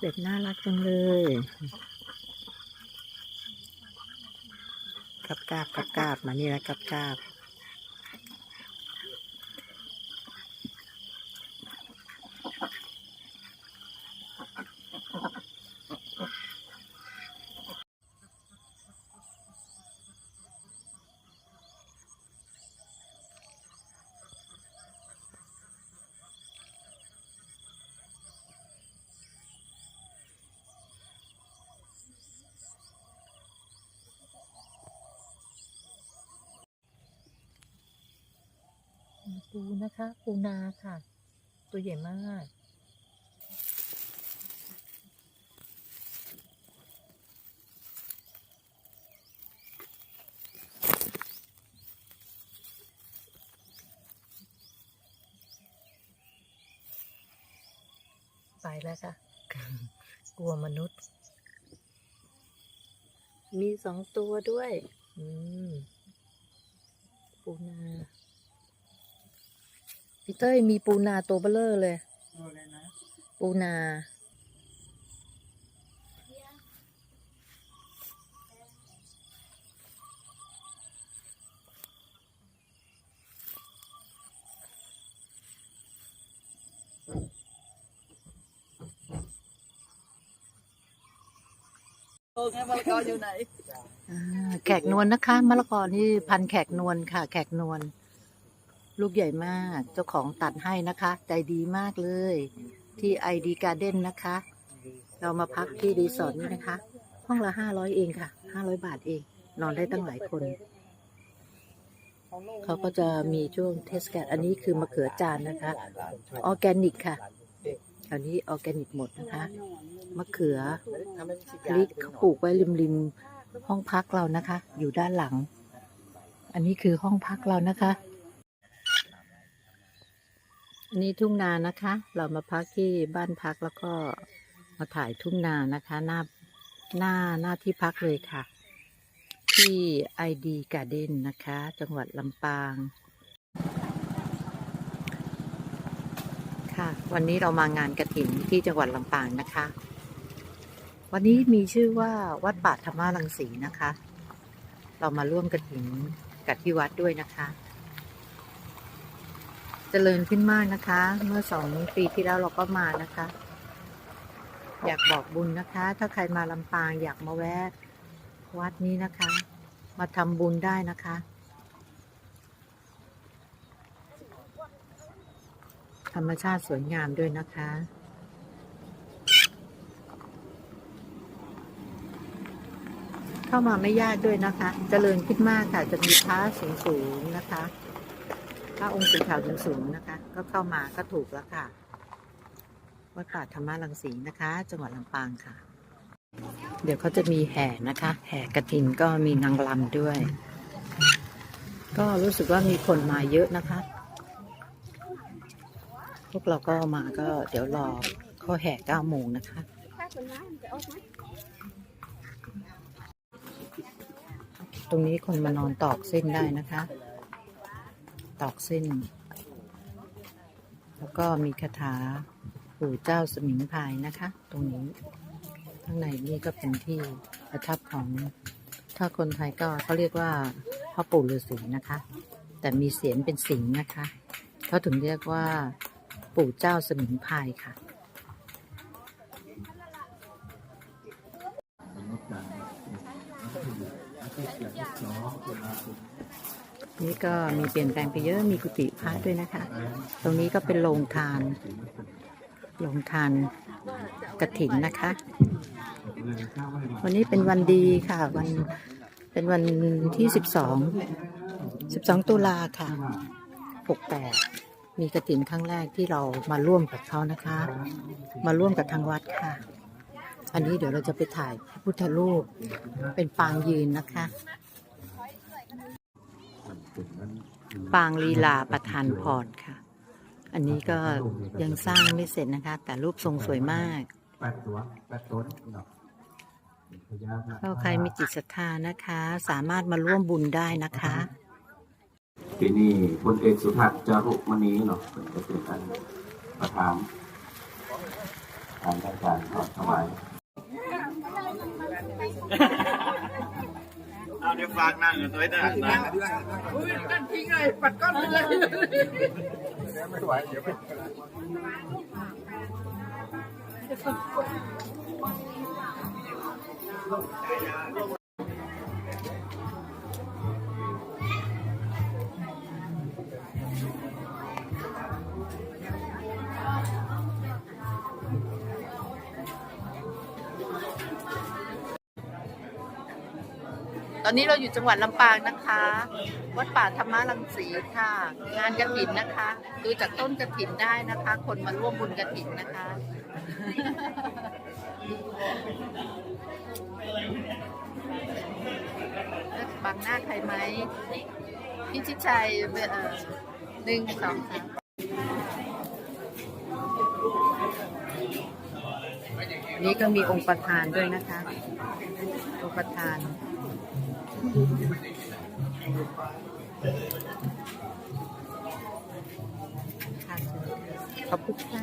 เด็ดน่ารักจังเลยกับกาบกับกาบมานี่แล้วกับกาบ ปู นะคะปูนาค่ะ ตัวใหญ่มากไปแล้วค่ะ กลัวมนุษย์ มีสองตัวด้วย อืม ปูนา พี่เต้ยมีปูนาตัวเบลเลอร์เลย ปูนาโอเคมะละกออยู่ไหนอ่าแขกนวลนะคะมะละกอนี่พันธุ์แขกนวลค่ะ แขกนวล ลูกใหญ่มาก เจ้าของตัดให้นะคะ ใจดีมากเลย ที่ไอดีการ์เด้นนะคะ เรามาพักที่รีสอร์ทนี่นะคะ ห้องละห้าร้อยเองค่ะห้าร้อยบาทเอง นอนได้ตั้งหลายคน เขาก็จะมีช่วงเทศกาลอันนี้คือมะเขือจานนะคะ ออร์แกนิกค่ะอันนี้ออร์แกนิกหมดนะคะ มะเขือพริกเขาปลูกไว้ริมริมห้องพักเรานะคะ อยู่ด้านหลัง อันนี้คือห้องพักเรานะคะ อันนี้ทุ่งนานะคะ เรามาพักที่บ้านพักแล้วก็มาถ่ายทุ่งนานะคะ หน้าหน้าหน้าที่พักเลยค่ะ ที่ไอดีการ์เด้นนะคะ จังหวัดลำปาง ค่ะ วันนี้เรามางานกระถินที่จังหวัดลำปางนะคะ วันนี้มีชื่อว่าวัดป่าธรรมารังสีนะคะ เรามาร่วมกระถินกับที่วัดด้วยนะคะ เจริญขึ้นมากนะคะ เมื่อสองปีที่แล้วเราก็มานะคะ อยากบอกบุญนะคะ ถ้าใครมาลำปางอยากมาแวะวัดนี้นะคะ มาทำบุญได้นะคะธรรมชาติสวยงามด้วยนะคะ เข้ามาไม่ยากด้วยนะคะเจริญขึ้นมากค่ะ จะมีพระสูงสูงๆนะคะ พระองค์สีขาวสูงสูงๆนะคะ ก็เข้ามาก็ถูกแล้วค่ะ วัดป่าธรรมรังสีนะคะ จังหวัดลำปางค่ะ เดี๋ยวเขาจะมีแห่นะคะ แห่กระถินก็มีนางรำด้วย ก็รู้สึกว่ามีคนมาเยอะนะคะ พวกเราก็มาก็เดี๋ยวรอเขาแห่เก้าโมงนะคะตรงนี้คนมานอนตอกเส้นได้นะคะ ตอกเส้น แล้วก็มีคาถาปู่เจ้าสมิงพายนะคะ ตรงนี้ ข้างในนี่ก็เป็นที่ประทับของ ถ้าคนไทยก็เขาเรียกว่าพ่อปู่ฤาษีนะคะ แต่มีเสียงเป็นสิงนะคะเขาถึงเรียกว่าปู่เจ้าสมิงพายค่ะ นี่ก็มีเปลี่ยนแปลงไปเยอะมีกุฏิพระด้วยนะคะ ตรงนี้ก็เป็นโรงทานโรงทานกระถินนะคะ วันนี้เป็นวันดีค่ะวันเป็นวันที่สิบสองสิบสองตุลาค่ะหกแปดมีกระถินครั้งแรกที่เรามาร่วมกับเขานะคะ มาร่วมกับทางวัดค่ะ อันนี้เดี๋ยวเราจะไปถ่ายพุทธรูปเป็นปางยืนนะคะ ปางลีลาประธานพรค่ะ อันนี้ก็ยังสร้างไม่เสร็จนะคะ แต่รูปทรงสวยมากกพญานาคถ้าใครมีจิตศรัทธานะคะ สามารถมาร่วมบุญได้นะคะ ที่นี่พลเอกสุทัศน์จารุมณีเนาะเป็นป็นการประธานการได้การขอถวาย เอาเดี๋ยวฝากนั่งกันตัวได้นั่งอุ้ยกันทิ้งเลยปัดก้อนไปเลยต อนนี้เราอยู่จังหวัดลำปางนะคะ วัดป่าธรรมรังสีค่ะ งานกระถินนะคะ ดูจากต้นกระถินได้นะคะ คนมาร่วมบุญกระถินนะคะบังหน้าใครไหมพี่ชิชัยเอ่อหนึ่งสองสามนี่ก็มีองค์ประธานด้วยนะคะ องค์ประธาน ขอบคุณค่ะ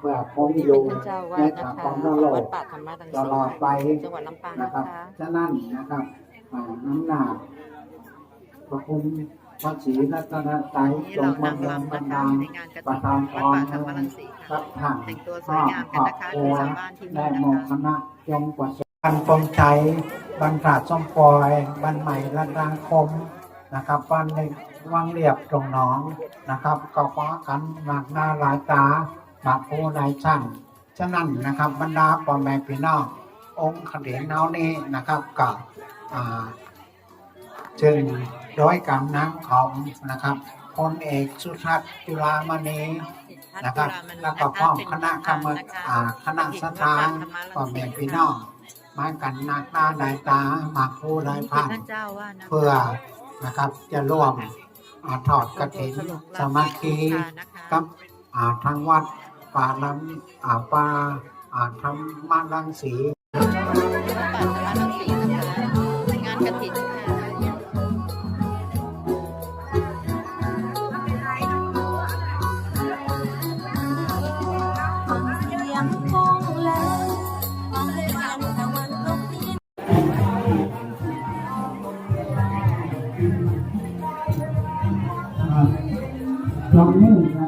เพื่องอยู่ท่านเจ้าอาในวาสสันะงคะคมโลวักตลอดไปจังหวัดลำปางนะครับฉะนั้นนะครับน้ำหนักพระคุณ พระศรีรัตนตรัยนี่เรานางรำนะคะในงานกระปถิ่ระนทานพวัดรป่าธรรมรังสีครัค่ะบท่านแต่งตัวสวยงามกันนะคะคือชาวบ้านที่นี่และนะหมกคคะณะยมกว่าบันปงใจบันราชส้มปอยบันใหม่รัตนาคมนะครับบันในวังเรียบตรงหนองนะครับก็คว้ากันหนักหน้าหลายตาหนักผู้นายช่างฉะนั้นนะครับบรรดาพ่อแม่พี่น้ององค์ขเดียนเนานี้นะครับกับอ่าจึง โดยกำนังของนะครับพลเอกสุทัศน์จุฬามณีนะครับแล้วก็พร้อมคณะกรรมอ่าคณะสถานพ่อแม่พี่น้องมากันนักหน้าได้ตามาผู้ได้นี่คือผ่านเพื่อนะครับจะร่วมอาทอดกฐินสามัคคีกับอาทางวัดป่าลำอ่าป่าอ่าธรรมรังสี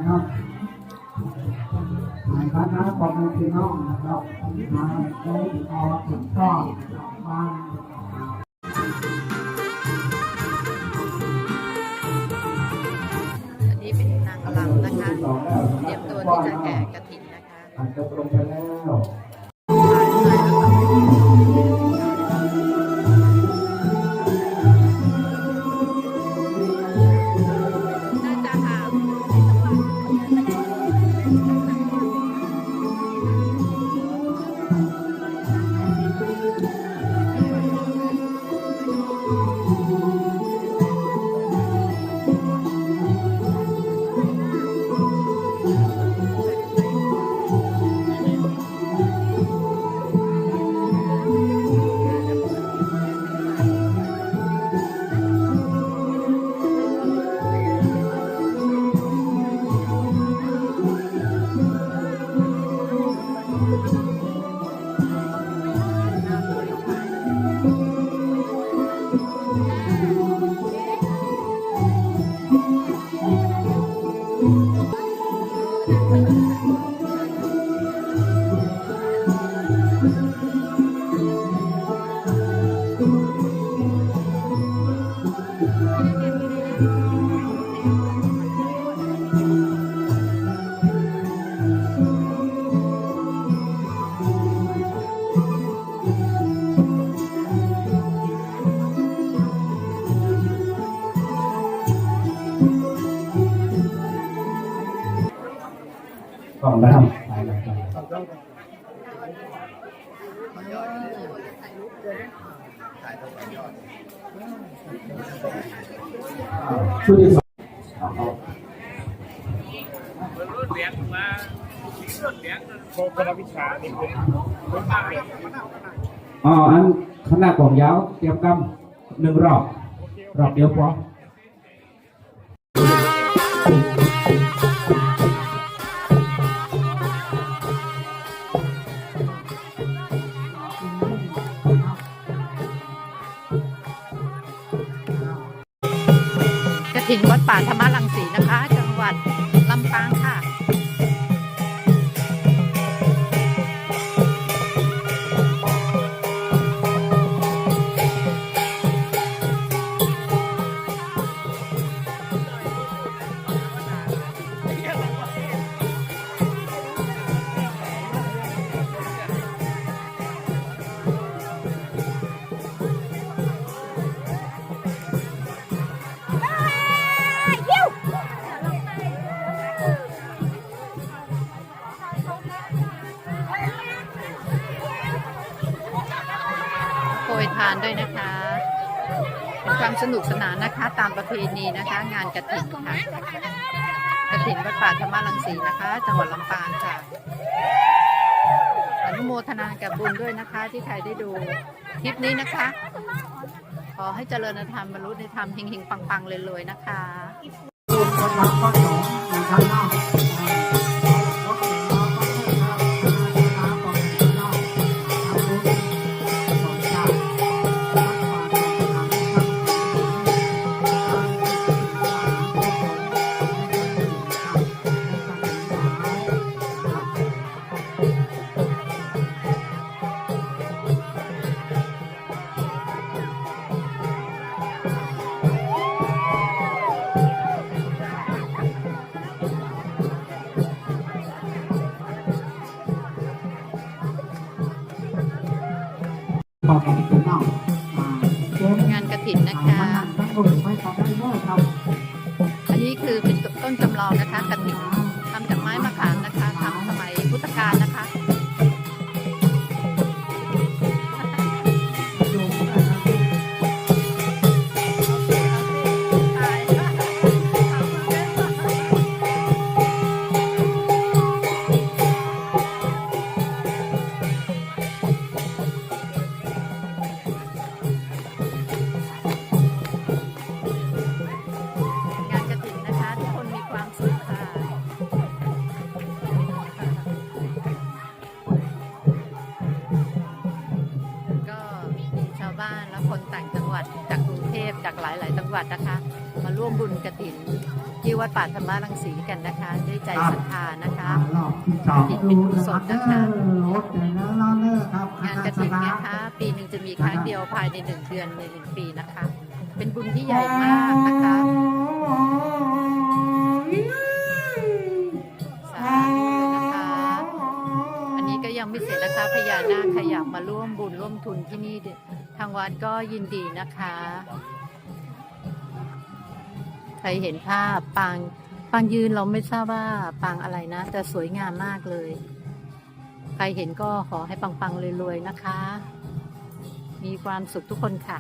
นี้นะครับหมายคณะพ่อแม่พี่น้องนะครับมาได้ออกถูกต้องมาอันนี้เป็นนางรำนะคะ เตรียมตัวที่จะแห่กระถิ่นนะคะอาจจะตรงไปแล้ว ก่ หนึ่งรอบ รอบเดียวพอ สนุกสนานนะคะ ตามประเพณีนะคะ งานกระถิ่นค่ะกระถิ่นวัดป่าธรรมรังสีนะคะ จังหวัดลำปางค่ะอนุโมทนากับบุญด้วยนะคะ ที่ใครได้ดูคลิปนี้นะคะ ขอให้เจริญธรรมบรรลุในธรรมเฮงๆปังๆเลยๆนะคะ ธรรมรังสีกันนะคะ ด้วยใจศรัทธานะคะรอบที่สองดูนะครับเด้อรถเดี๋ยวแล้วเราเลิกครับงานกระถินนะคะ ปีหนึ่งจะมีครั้งเดียวภายในหนึ่งเดือนในหนึ่งปีนะคะ เป็นบุญที่ใหญ่มากนะคะสาธุเลยนะคะ อันนี้ก็ยังไม่เสร็จนะคะพญานาคขยับมาร่วมบุญร่วมทุนที่นี่ทางวัดก็ยินดีนะคะใค รเห็นภาพปางปางยืนเราไม่ทราบว่าปางอะไรนะ แต่สวยงามมากเลย ใครเห็นก็ขอให้ปังๆรวยๆนะคะ มีความสุขทุกคนค่ะ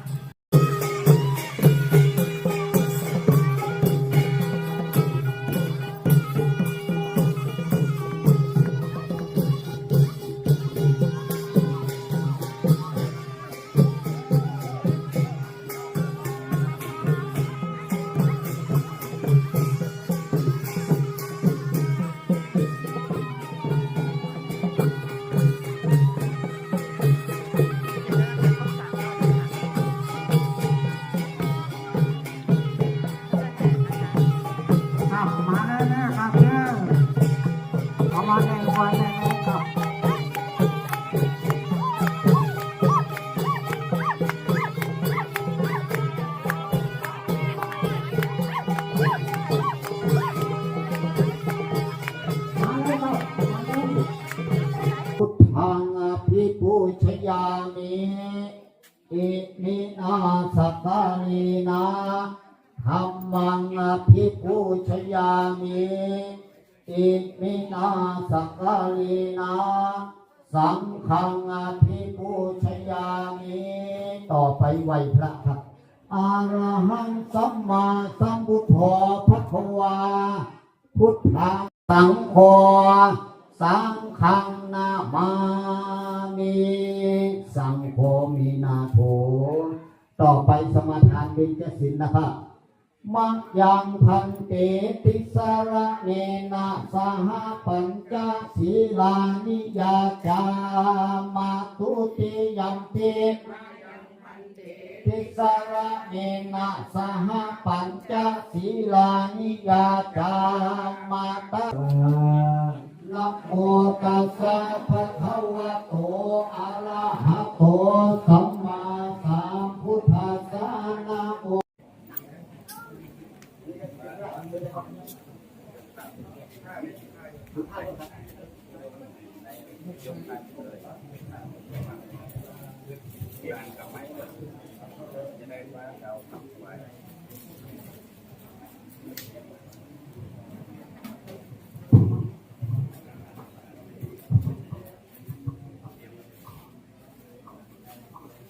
ชยามิอิมินาสกกาลีนาธรรมังอภิปูชยามิอิมินาสกกาลีนาสังฆังอภิปูชยามิต่อไปไหวพระครับอาระหังสัมมาสัมพุทโธพระควาพุทธังสังโฆ สังฆังนามามิสังโฆมีนาโถต่อไปสมาทานเบญจศีลนะครับมักยังพันเตติสระเนนะสหปัญจศีลานิยาจามาตุติยัมปิติสระเนนะสหปัญจศีลานิยาจามาตา นะโมตัสสะภะคะวะโตอะระหะโตสัมมาสัมพุทธัสสะนะโม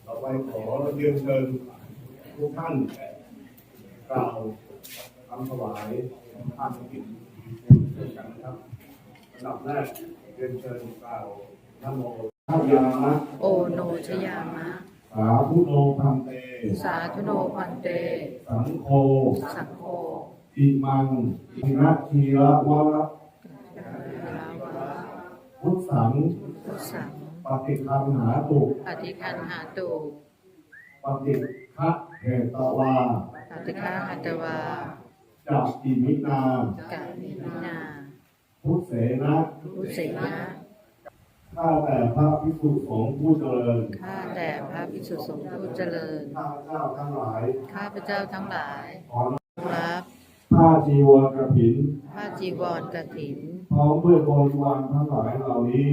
ต่อไป ขอเรียนเชิญทุกท่านกล่าวคำถวายภาคกิจเช่นกันนะครับอันดับแรกเรียนเชิญกล่าวท่านโมทยามะโอโนชยามะ สาธุโนพันเต สาธุโนพันเต สังโฆสังโฆอิมังอินัทธีระวะลาวะพุทธัง พุทสังปฏิคันหาตุปฏิคันหาตุ ปฏิฆะเหตวาปฏิฆาหัตวาจักอิมินากามินาพุทธเสนะพุเสนะข้าแต่พระภิกษุสงฆ์ผู้เจริญ ข้าแต่พระภิกษุสงฆ์ผู้เจริญ ข้าพเจ้าทั้งหลาย ข้าพเจ้าทั้งหลาย ขอรับผ้าจีวรกระถินผ้าจีวรกฐิน พร้อมด้วยบริวารทั้งหลายเหล่านี้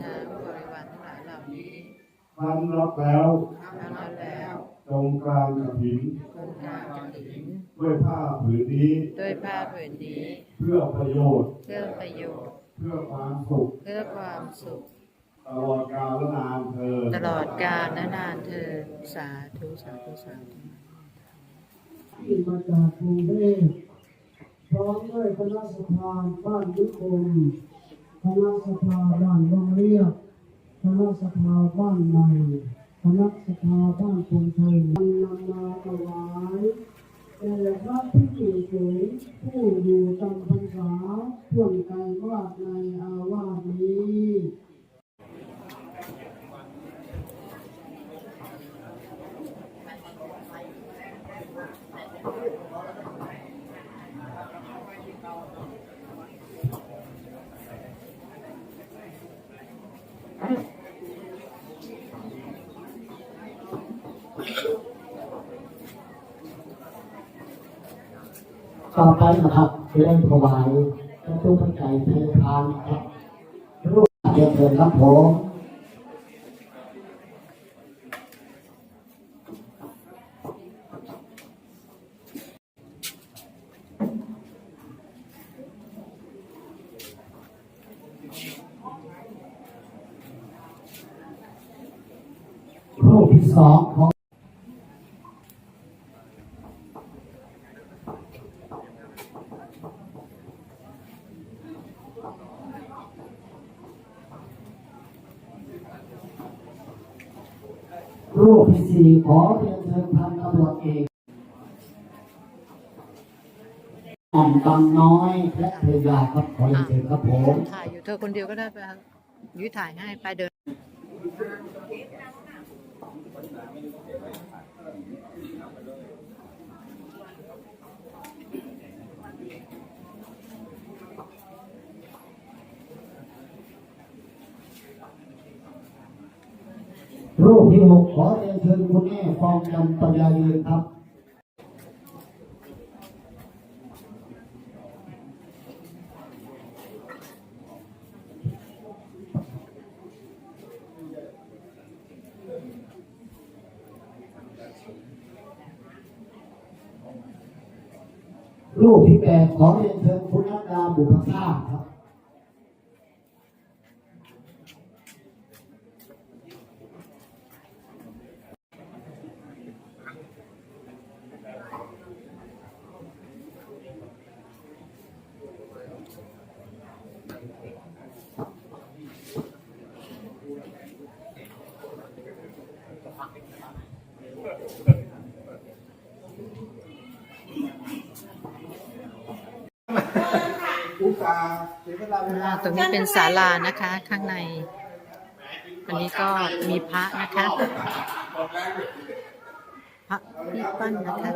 ทั้งบริวารทั้งหลายเหล่านี้ท่านรับแล้วทั้งนั้นแล้ว จงกลางกระถินคุณงานกฐินด้วยผ้าผืนนี้ ด้วยผ้าผืนนี้ เพื่อประโยชน์ เพื่อประโยชน์ เพื่อความสุข เพื่อความสุข ตลอดกาลนานเธอญตลอดกาลและนานเธอญสาธุสาธุสาธุที่มาจากกรุงเทพพร้อมด้วยคณะสภาบ้านยุคมคณะสภาบ้านวังเรียบคณะสภาบ้านใหม่ คณะสภาบ้านคนไทยนำมาถวายแด่พระพิสุสงฆ์ผู้อยู่จำพรรษาท่วงไกลวาดในอาวาสนี้ ต่อไปนะครับจะได้ถวายพระตู้พระไก่เททานครับรูปเดียวเถิดครับผม รูปที่สองของ รูปที่สี่ ขอเรียนเชิญพันตำรวจเอกอ่อมกำน้อยและภรรยาครับขอเรียนเชิญครับผม ถ่ายอยู่เธอคนเดียวก็ได้ไปครับยุ้ยถ่ายให้ไปเดิน รูปที่หกขอเรียนเชิญคุณแม่ฟองจำปัญญายืนครับรูปที่แปดขอเรียนเชิญคุณนัดดาบุพชาครับ ตรงนี้เป็นศาลานะคะ ข้างในอันนี้ก็มีพระนะคะพระที่ปั้นนะคะ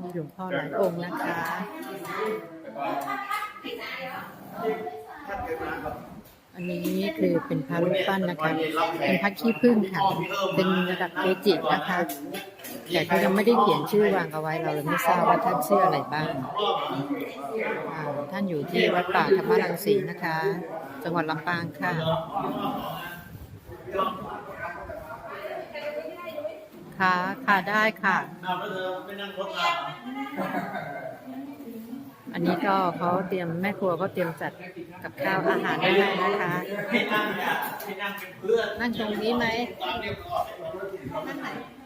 มีหลวงพ่อหลายองค์นะคะ อันนี้คือเป็นพระรูปปั้นนะคะ เป็นพระขี้ผึ้งค่ะ เป็นระดับเกจินะคะ แต่เขายังไม่ได้เขียนชื่อวางเอาไว้เราเลยไม่ทราบว่าท่านชื่ออะไรบ้างอ่าท่านอยู่ที่วัดป่าธรรมรังสีนะคะ จังหวัดลำปางค่ะ ค่ะ ค่ะได้ค่ะอัน อันนี้ก็เขาเตรียมแม่ครัวก็เตรียมจัดกับข้าวอาหารได้แล้นะคะนั่งตรงนี้ไหม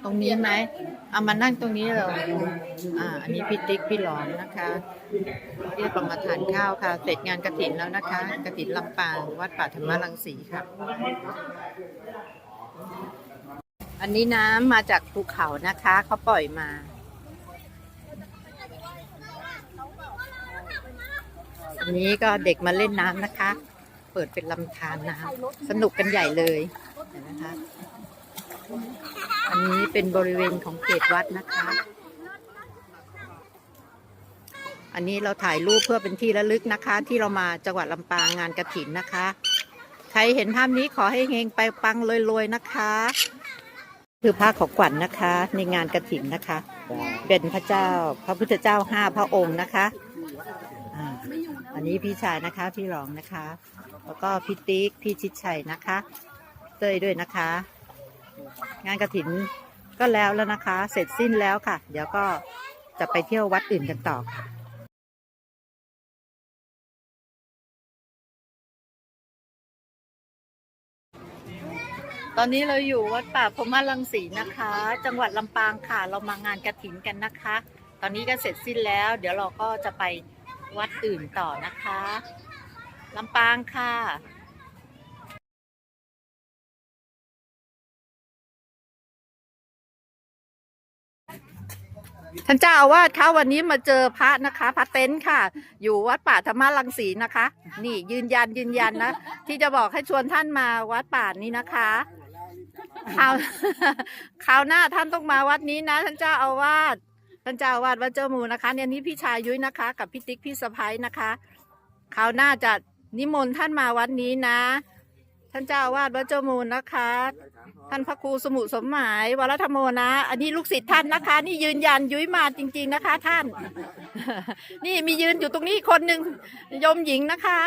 ตรงนี้ไหมเอามานั่งตรงนี้เลยอ่าอันนี้พี่ติ๊กพี่หลอนนะคะเรียกเรามาทานข้าวค่ะ เสร็จงานกระถินแล้วนะคะกระถินลำปางวัดป่าธรรมรังสีค่ะ อันนี้น้ำมาจากภูเขานะคะเขาปล่อยมา อันนี้ก็เด็กมาเล่นน้ำนะคะ เปิดเป็นลำธารน้ำสนุกกันใหญ่เลยนะคะ อันนี้เป็นบริเวณของเขตวัดนะคะ อันนี้เราถ่ายรูปเพื่อเป็นที่ระลึกนะคะ ที่เรามาจังหวัดลำปางงานกระถินนะคะ ใครเห็นภาพนี้ขอให้เฮงไปปังรวยๆนะคะ คือผ้าของขวัญนนะคะ ในงานกระถินนะคะ เป็นพระเจ้าพระพุทธเจ้าห้าพระองค์นะคะ อันนี้พี่ชายนะคะที่รองนะคะ แล้วก็พี่ติ๊กพี่ชิดชัยนะคะ เต้ยด้วยนะคะ งานกระถินก็แล้วแล้วนะคะ เสร็จสิ้นแล้วค่ะ เดี๋ยวก็จะไปเที่ยววัดอื่นกันต่อค่ะตอนนี้เราอยู่วัดป่าพรหมรังสีนะคะ จังหวัดลำปางค่ะ เรามางานกระถินกันนะคะ ตอนนี้ก็เสร็จสิ้นแล้ว เดี๋ยวเราก็จะไป วัดอื่นต่อนะคะลำปางค่ะท่านเจ้าอาวาสคะวันนี้มาเจอพระนะคะพระเต็นท์ค่ะ อยู่วัดป่าธรรมรังสีนะคะ นี่ยืนยันยืนยันนะ ที่จะบอกให้ชวนท่านมาวัดป่านี้นะคะคราวคราวหน้าท่านต้องมาวัดนี้นะท่านเจ้าอาวาส ท่านเจ้าวาสวัดเจ้ามูนะคะเนี่ยนี่พี่ชายยุ้ยนะคะ กับพี่ติ๊กพี่สะพ้ายนะคะคราวหน้าจะนิมนต์ท่านมาวัดนี้นะ ท่านเจ้าวาสวัดเจ้ามูลนะคะ ท่านพระครูสมุสมหมายวรธรรมโมนะ อันนี้ลูกศิษย์ท่านนะคะ นี่ยืนยันยุ้ยมาจริง ๆนะคะ ท่าน นี่มียืนอยู่ตรงนี้คนหนึ่งยมหญิงนะคะ